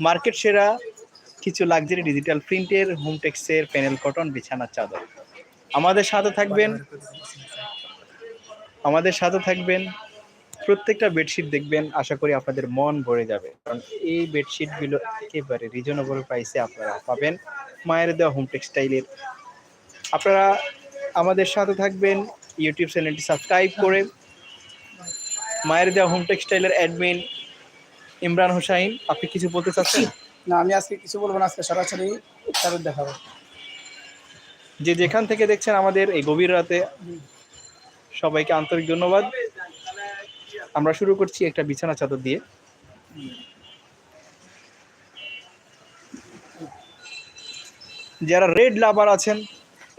Market সেরা কিছু luxury digital প্রিন্টের হোমটেক্সের প্যানেল কটন বিছানার চাদর। আমাদের সাথে থাকবেন আমাদের সাথে থাকবেন, প্রত্যেকটা বেডশিট দেখবেন, আশা করি আপনাদের মন ভরে যাবে। কারণ এই বেডশিটগুলো একেবারে রিজনেবল প্রাইসে আপনারা পাবেন। মায়ের দেওয়া হোম টেক্সটাইলের আপনারা আমাদের সাথে থাকবেন ইউটিউব চ্যানেলটি সাবস্ক্রাইব করে। মায়ের দেওয়া হোম টেক্সটাইলের অ্যাডমিন ইমরান হোসাইন আপনি কিছু বলতে চাচ্ছেন? না আমি আজকে কিছু বলব না আজকে সরাসরি তাদের দেখাবো যে যেখান থেকে দেখছেন আমাদের এই গভীর রাতে সবাইকে আন্তরিক ধন্যবাদ। আমরা শুরু করছি একটা বিছানা চাদর দিয়ে। যারা রেড লাভার আছেন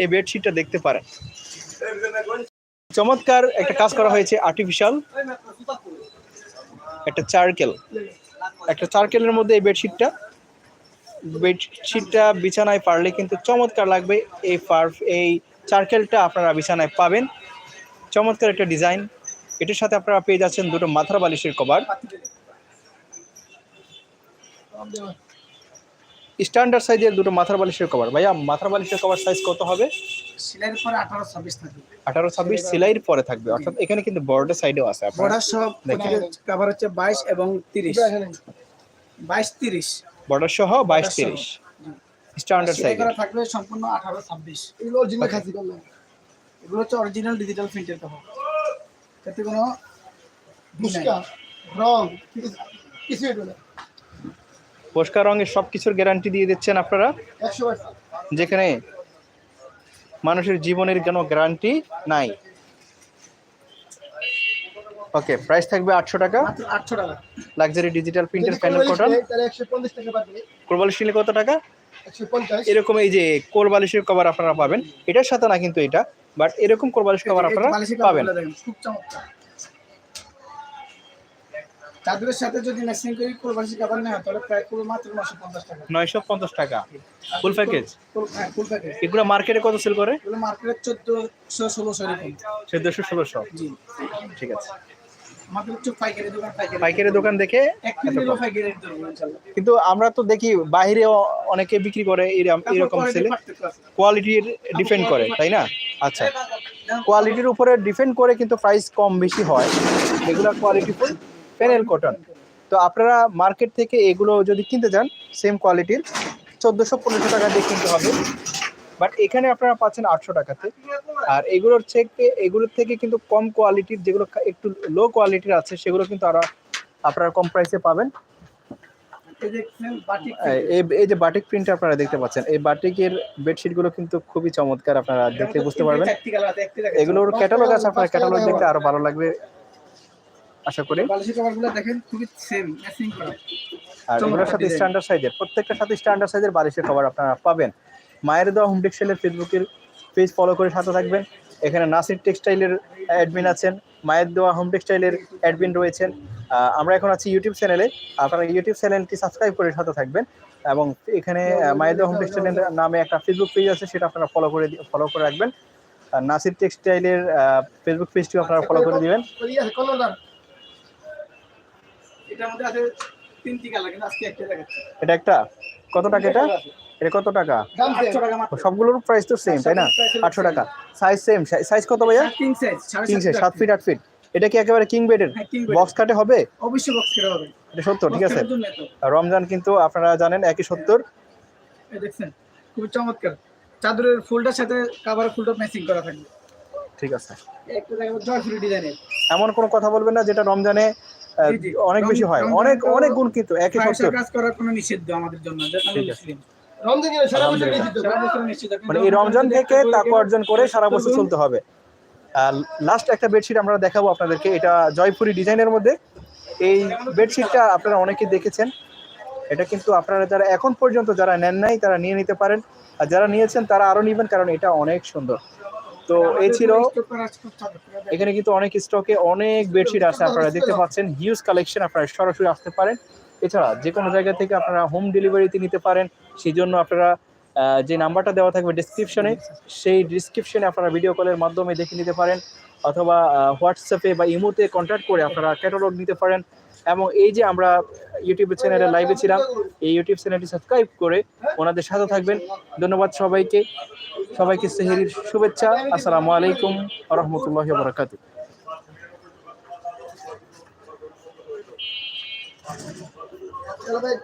এই বেডশিটটা দেখতে পারেন। চমৎকার একটা কাজ করা হয়েছে আর্টিফিশিয়াল একটা চার্কেল। একটা চার্কেলের মধ্যে এই বেডশিটটা বেডশিটটা বিছানায় পারলে কিন্তু চমৎকার লাগবে। এই পার, এই চার্কেলটা আপনারা বিছানায় পাবেন। চমৎকার একটা ডিজাইন। এটির সাথে আপনারা পেয়ে যাচ্ছেন দুটো মাথার বালিশের কভার। স্ট্যান্ডার্ড সাইজের দুটো মাথার বালিশের কভার ভাইয়া মাথার বালিশের কভার সাইজ কত হবে? সিলাইয়ের পরে আঠারো ছাব্বিশ থাকে আঠারো ছাব্বিশ সেলাইয়ের পরে থাকবে। অর্থাৎ এখানে কিন্তু বর্ডের সাইডেও আছে আপনার। বর্ডার সব দেখেন। কাভার হচ্ছে বাইশ এবং তিরিশ। বাইশ তিরিশ। বর্ডার সহ বাইশ Border সহ। তিরিশ। স্ট্যান্ডার্ড সেলাই সাইজ থাকবে সম্পূর্ণ আঠারো ছাব্বিশ। এগুলো অরিজিনাল খাসি করলাম এগুলো হচ্ছে অরিজিনাল ডিজিটাল প্রিন্টের কাপড় এতে কোনো রং কিছু এগুলো পরিষ্কার রঙের সব কিছুর গ্যারান্টি দিয়ে দিচ্ছেন আপনারা? যেখানে মানুষের জীবনের কোনো গ্যারান্টি নাই। ওকে প্রাইস থাকবে আটশো টাকা। আটশো টাকা। লাক্সারি ডিজিটাল প্রিন্টের প্যানেল কটন কোরবালিশ নিলে কত টাকা? এরকম এই যে কোরবালিশের কভার আপনারা পাবেন। এটার সাথে না কিন্তু এটা বাট এরকম কোরবালিশ কভার আপনারা পাবেন। খুব চমৎকার। চাদরের সাথে যদি ম্যাচিং করি কোরবানি কাবার না হয় তাহলে প্রায় পুরো মাত্র নশো পঞ্চাশ টাকা। নয়শো পঞ্চাশ টাকা? ফুল প্যাকেজ ফুল- হ্যাঁ ফুল প্যাকেজ এগুলো মার্কেটে কত সেল করে? এগুলো মার্কেটে চোদ্দশো ষোলোশো এরকম। চোদ্দশো ষোলোশো? জি। ঠিক আছে। পাইকারি দোকান দেখে কিন্তু আমরা তো দেখি বাইরেও অনেকে বিক্রি করে এরকম সেলে। কোয়ালিটির ডিপেন্ড করে তাই না? আচ্ছা। কোয়ালিটির উপরে ডিপেন্ড করে কিন্তু প্রাইস কম বেশি হয়। এগুলো কোয়ালিটিফুল প্যানেল কটন তো আপনারা মার্কেট থেকে এগুলো যদি কিনতে যান সেম কোয়ালিটির চোদ্দোশো পনেরোশো টাকা দিয়ে কিনতে হবে। বাট এখানে আপনারা পাচ্ছেন আটশো টাকাতে। আর এগুলোর থেকে এগুলোর থেকে কিন্তু কম কোয়ালিটির যেগুলো একটু লো কোয়ালিটির আছে সেগুলো কিন্তু আরও আপনারা কম প্রাইসে পাবেন। এই যে বাটিক প্রিন্ট আপনারা দেখতে পাচ্ছেন এই বাটিকের বেডশিটগুলো কিন্তু খুবই চমৎকার আপনারা দেখে বুঝতে পারবেন। এগুলোর ক্যাটালগ আছে আপনার ক্যাটালগ দেখতে আরও ভালো লাগবে। আশা করি। বালিশের কভারগুলো দেখেন খুবই সেম ম্যাচিং করা। আর এগুলোর সাথে স্ট্যান্ডার্ড সাইজের প্রত্যেকটার সাথে স্ট্যান্ডার্ড সাইজের বালিশের কভার আপনারা পাবেন। মায়ের দেওয়া হোম টেক্সটাইলের ফেসবুকের পেজ ফলো করে সাথে থাকবেন। এখানে নাসির টেক্সটাইলের অ্যাডমিন আছেন মায়ের দেওয়া হোম টেক্সটাইলের অ্যাডমিন রয়েছেন। আমরা এখন আছি ইউটিউব চ্যানেলে আপনারা ইউটিউব চ্যানেলটি সাবস্ক্রাইব করে সাথে থাকবেন। এবং এখানে মায়ের দেওয়া হোম টেক্সটাইলের নামে একটা ফেসবুক পেজ আছে সেটা আপনারা ফলো করে ফলো করে রাখবেন। নাসির টেক্সটাইলের ফেসবুক পেজটিও আপনারা ফলো করে দিবেন। এটার মধ্যে আছে তিনটি কালার কিন্তু আজকে একটা দেখাচ্ছি। এটা একটা? কত টাকা এটা? এটা কত টাকা? সবগুলোর প্রাইস তো সেম তাই না? আটশো টাকা। সাইজ সেম সাইজ কত ভাইয়া? সাইজ সাত সাত ফিট আট ফিট এটা কি একেবারে কিং বেডের। বক্স কাটে হবে? অবশ্যই বক্স কেটে হবে। এটা সত্য ঠিক আছে। রমজান কিন্তু আপনারা জানেন একই সত্তর। দেখছেন খুবই চমৎকার। চাদরের ফুলটার সাথে ফুলটা ম্যাচিং করা থাকবে। ঠিক আছে। একটা জয়ফুলি ডিজাইনের এমন কোনো কথা বলবেন না যেটা রমজানে। অনেক বেশি হয়। অনেক অনেক গুণ কিন্তু একই সত্তর। কাজ করার কোনো নিষিদ্ধ আমাদের জন্য ঠিক আছে। মানে এই রমজান থেকে তাকে অর্জন করে সারা বছর চলতে হবে। আর লাস্ট একটা বেডশিট আমরা দেখাবো আপনাদেরকে। এটা জয়পুরি ডিজাইনের মধ্যে। এই বেডশিটটা আপনারা অনেকে দেখেছেন। এটা কিন্তু আপনারা যারা এখন পর্যন্ত যারা নেন নাই তারা নিয়ে নিতে পারেন। আর যারা নিয়েছেন তারা আরও নেবেন কারণ এটা অনেক সুন্দর। তো এই ছিল এখানে কিন্তু অনেক স্টকে অনেক বেডশিট আছে আপনারা দেখতে পাচ্ছেন। হিউজ কালেকশন আপনারা সরাসরি আসতে পারেন। এছাড়া যে কোনো জায়গা থেকে আপনারা হোম ডেলিভারিতে নিতে পারেন। সেই জন্য আপনারা যে নাম্বারটা দেওয়া থাকবে ডিসক্রিপশনে সেই ডিসক্রিপশনে আপনারা ভিডিও কলের মাধ্যমে দেখে নিতে পারেন। অথবা হোয়াটসঅ্যাপে বা ইমোতে কন্ট্যাক্ট করে আপনারা ক্যাটালগ নিতে পারেন। এবং এই যে আমরা ইউটিউব চ্যানেলে লাইভে ছিলাম, এই ইউটিউব চ্যানেলটি সাবস্ক্রাইব করে ওনাদের সাথে থাকবেন। ধন্যবাদ সবাইকে। সবাইকে সেহেরির শুভেচ্ছা। আসসালামু আলাইকুম রহমতুল্লাহ বরাকাতু চলো ভাই।